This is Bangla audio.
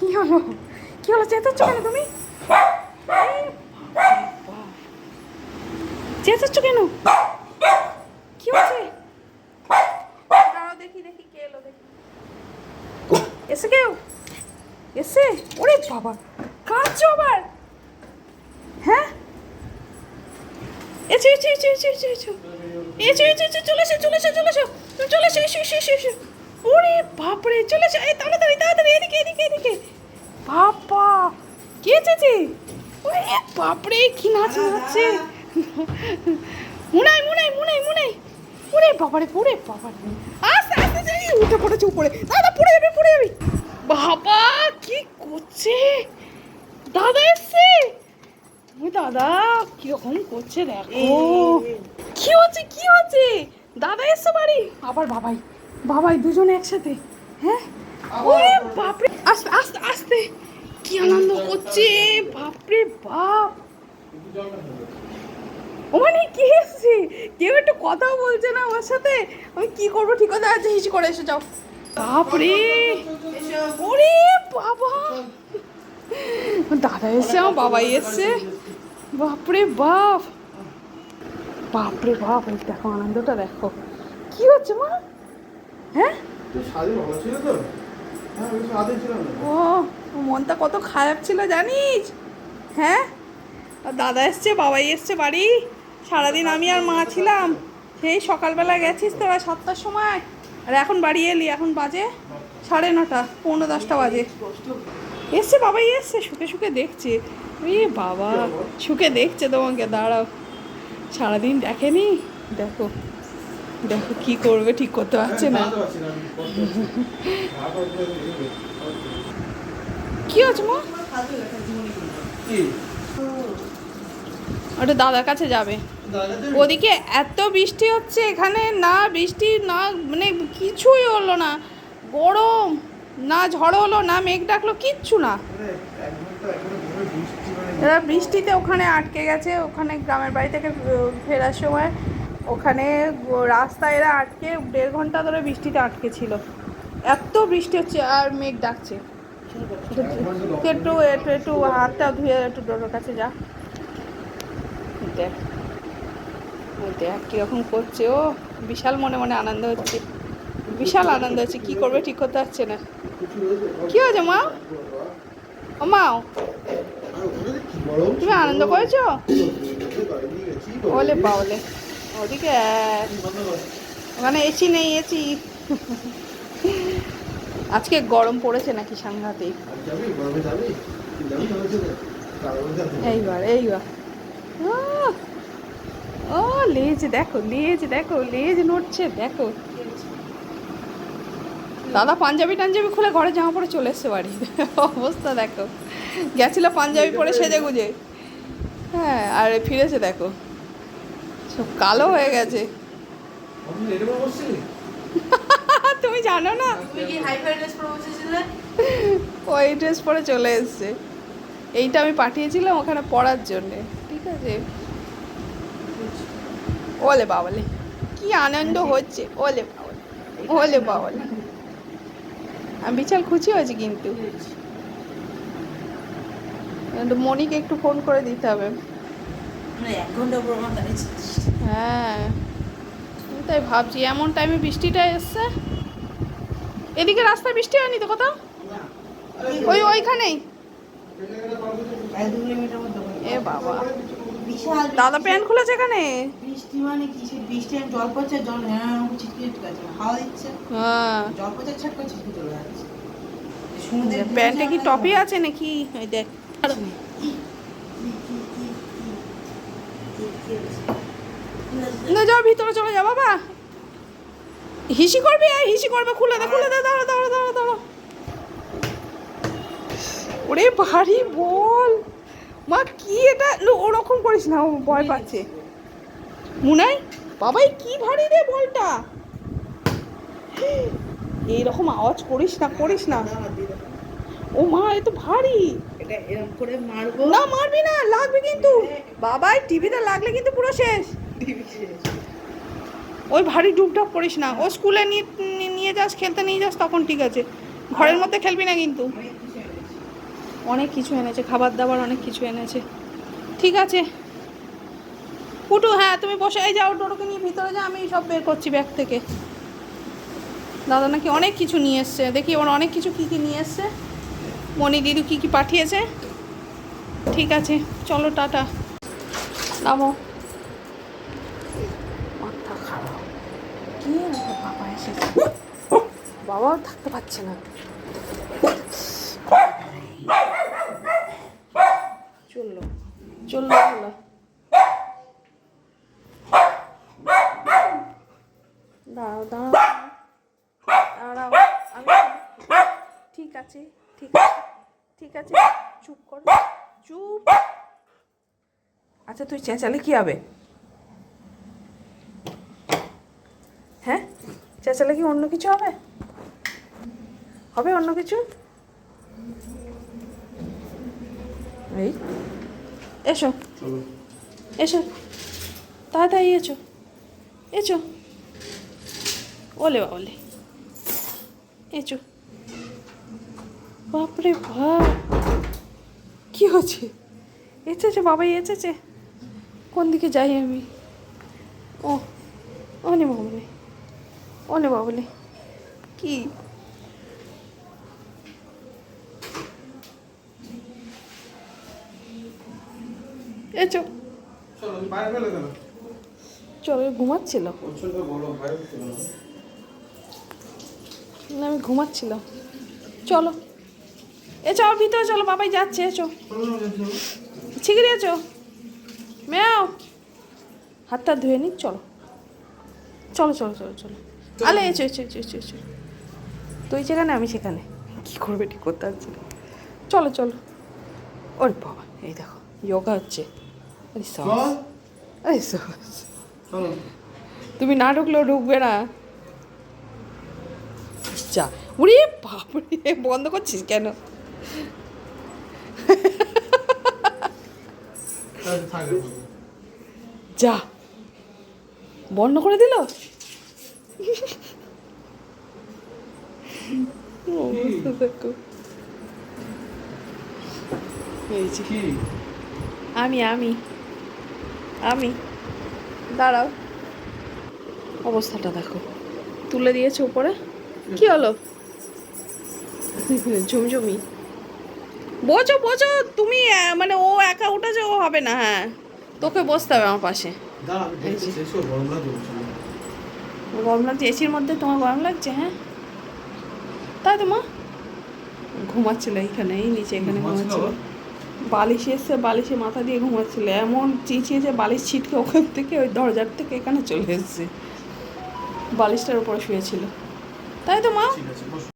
কি হলো? কি হলো? চেঁচাচ্ছ কেন তুমি? চেঁচাচ্ছ কেন? কি হচ্ছে কে এলো এসে কেউ? এসে? ওরে বাবা, কাঁদছো আবার? হ্যাঁ? এসো এসো এসো এসো এসো এসো। এসো এসো এসো, চলে এসো চলে এসো চলে এসো। তুমি চলে এসো এসো এসো এসো। ওরে বাপরে, চলে এসো। এই, তাড়াতাড়ি তাড়াতাড়ি, এদিকে এদিকে এদিকে বাবা কে চেয়েছে ওরে বাপরে কি নাচ নাচছে? মুনাই মুনাই মুনাই মুনাই। ওরে বাবারে ওরে বাবারে। আস্তে আস্তে যাই উঠে পড়েছে উপরে। দাদা পড়ে যাবে পড়ে যাবে। বাবা কি করছে? দাদা এসছে। ওই দাদা কীরকম করছে দেখো। কি হচ্ছে কি হচ্ছে? দাদা এসছে বাড়ি। আবার বাবাই। বাবাই দুজনে একসাথে। হ্যাঁ? ওরে বাপরে। আস্তে আস্তে আস্তে। কি আনন্দ করছে বাপরে। বাপ। ওখানে কি এসছে কেউ একটু কথা বলছে না আমার সাথে? আমি কি করব? ঠিক কথা আছে হিসি করে এসে যাও। বাপরে! ওরে বাবা! দাদা এসছে আমার বাবাই এসছে। বাপরে বাপ! বাপরে বাপ এই দেখো আনন্দটা দেখো। কি হচ্ছে মা? হ্যাঁ? হ্যাঁ ও মনটা কত খারাপ ছিল জানিস? হ্যাঁ? দাদা এসছে, বাবাই এসছে বাড়ি। সারাদিন আমি আর মা ছিলাম। সেই সকালবেলা গেছিস তোরা সাতটার সময়। আর এখন বাড়ি এলি, এখন বাজে সাড়ে নটা, পৌনে দশটা বাজে। এসছে, বাবাই এসছে শুকে শুকে দেখছে। এ বাবা শুকে দেখছে তোমাকে, দাঁড়াও। সারাদিন দেখেনি? দেখো দেখো কি করবে, ঠিক করতে পারছে না। তো কি হচ্ছে মা? ওটা দাদার কাছে যাবে। ওদিকে এত বৃষ্টি হচ্ছে এখানে না বৃষ্টি না মানে কিছুই হলো না। গরম না ঝড় হলো না মেঘ ডাকলো কিচ্ছু না। মানে এরা বৃষ্টিতে ওখানে আটকে গেছে ওখানে গ্রামের বাড়ি থেকে ফেরার সময় ওখানে রাস্তায় এরা আটকে দেড় ঘণ্টা ধরে বৃষ্টিতে আটকে ছিল। এত বৃষ্টি হচ্ছে আর মেঘ ডাকছে। একটু একটু একটু হাতটা ধুয়ে একটু ডোডোর কাছে যা। দেখ কীরকম করছে ও। বিশাল মনে মনে আনন্দ হচ্ছে। বিশাল আনন্দ হচ্ছে। কি করবে ঠিক করতে পারছে না? কি হয়েছে, মা? ও মাও তুমি আনন্দ করেছ? ওলে বাওলে ওদিকে ওখানে এসি নেই, এসি। আজকে গরম পড়েছে নাকি সাংঘাতিক। এইবার এইবার! ও, লেজ দেখো লেজ দেখো, লেজ নড়ছে, দেখো। দাদা, পাঞ্জাবি টাঞ্জাবি খুলে ঘরে জামা পরে চলে এসছে বাড়ি। অবস্থা দেখো। গেছিল পাঞ্জাবি পরে সেজে গুজে। হ্যাঁ আর ফিরেছে দেখো। সব কালো হয়ে গেছে আমি রেডি করে বসছি? তুমি জানো না? ওই ড্রেস পরে চলে এসছে। এইটা আমি পাঠিয়েছিলাম ওখানে পড়ার জন্যে ঠিক আছে? ওলে বাবালে কি আনন্দ হচ্ছে ওলে বাবালে ওলে বাবালে। আমি বিশাল খুশি হয়েছি কিন্তু। মনিকে একটু ফোন করে দিতে হবে। মানে হ্যাঁ। তাই ভাবছি এমন টাইমে বৃষ্টিটা এসছে? এদিকে রাস্তা বৃষ্টি হয়নি তো কোথাও ওই ওইখানেই এ বাবা দাদা প্যান্ট খুলেছে এখানে বৃষ্টি মানে কি বৃষ্টি জল পড়ছে জল হ্যাঁ ছিটকে ছিটকে আছে হাওয়া দিচ্ছে হ্যাঁ জল পড়ছে ছাট ছিটকে চলে যাচ্ছে প্যান্টে কি টপি আছে নাকি দেখ না যাও ভিতরে চলে যা বাবা হিসি করবি? হিসি করবে খুলে দে খুলে দে দাঁড়া দাঁড়া দাঁড়া দাঁড়া ওরে ভারী বল। মা কি এটা? লো, ওরকম করিস না ও ভয় পাচ্ছে। মুনাই বাবাই কি ভারী রে বলটা। এইরকম আওয়াজ করিস না করিস না। ও মা এ তো ভারী। এটা এরকম করে মারবো? না মারবি না লাগবে কিন্তু। বাবাই টিভিতে লাগলে কিন্তু পুরো শেষ। টিভি শেষ। ওই ভারী ডুবডাব করিস না। ও স্কুলে নিয়ে নিয়ে যাস, খেলতে নিয়ে যাস, তখন ঠিক আছে। ঘরের মধ্যে খেলবি না কিন্তু। অনেক কিছু এনেছে, খাবার দাবার অনেক কিছু এনেছে। ঠিক আছে। পুটু হ্যাঁ তুমি বসে, এই যাও টোটোকে নিয়ে ভিতরে যা, আমি সব বের করছি ব্যাগ থেকে। দাদা নাকি অনেক কিছু নিয়ে এসছে। দেখি ওর অনেক কিছু কী কী নিয়ে এসছে। মনি দিদি কী কী পাঠিয়েছে। ঠিক আছে, চলো, টাটা। নামো মাথা খারাপ কি এনেছে বাবা এসেছে থাকতে পারছে না। চলল চলল চলল দাঁড়াও ঠিক আছে ঠিক আছে ঠিক আছে, চুপ কর, চুপ। আচ্ছা তুই চেঁচালে কি হবে? হ্যাঁ? চেঁচালে কি অন্য কিছু হবে? হবে অন্য কিছু? এই এসো। এসো। তাড়াতাড়ি এসো। এসো। ওলে বাবলে এসো। বাপরে বাপ। কি হচ্ছে? এসেছে বাবাই এসেছে। কোন দিকে যাই আমি? ও ও ওনে বাবলে ওনে বাবলে। কি? ফেলে কেন? চলো ঘুমাচ্ছিল না আমি ঘুমাচ্ছিলাম। চলো। এ চল ভিতরে চলো বাবাই যাচ্ছে এসো। শিগগিরি এসো। ম্যাও। হাতটা ধুয়ে নি চলো। চলো চলো চলো চলো। আলে এসো এসো এসো এসো তুই যেখানে আমি সেখানে। কী করবে ঠিক করতে পারছি। চলো চলো। ওর বাবা এই দেখো যোগা হচ্ছে। আরে সস। আরে সস। তুমি না ঢুকলেও ঢুকবে না। যা। উড়ি বাপরে বন্ধ করছিস কেন? যা। বন্ধ করে দিল? আমি আমি আমি, দাঁড়াও। অবস্থাটা দেখো। তুলে দিয়েছে উপরে? কি হলো? ঝুমঝুমি। বোঝো বোঝো, তুমি মানে ও একা উঠেছে, ও হবে না হ্যাঁ। তোকে বসতে হবে আমার পাশে দাঁড়া আমি দেখছি শেষ করে গরম লাগছে এসির মধ্যে তোমার গরম লাগছে হ্যাঁ? তাই তো মা? ঘুমাচ্ছিল এখানে এই নিচে এখানে ঘুমাচ্ছিল বালিশ এসছে এসে বালিশে মাথা দিয়ে ঘুমাচ্ছিল এমন চিঁচিয়েছে বালিশ ছিটকে ওখান থেকে ওই দরজার থেকে এখানে চলে এসছে। বালিশটার উপরে শুয়েছিল। তাই তো মা? ঠিক আছে বসো।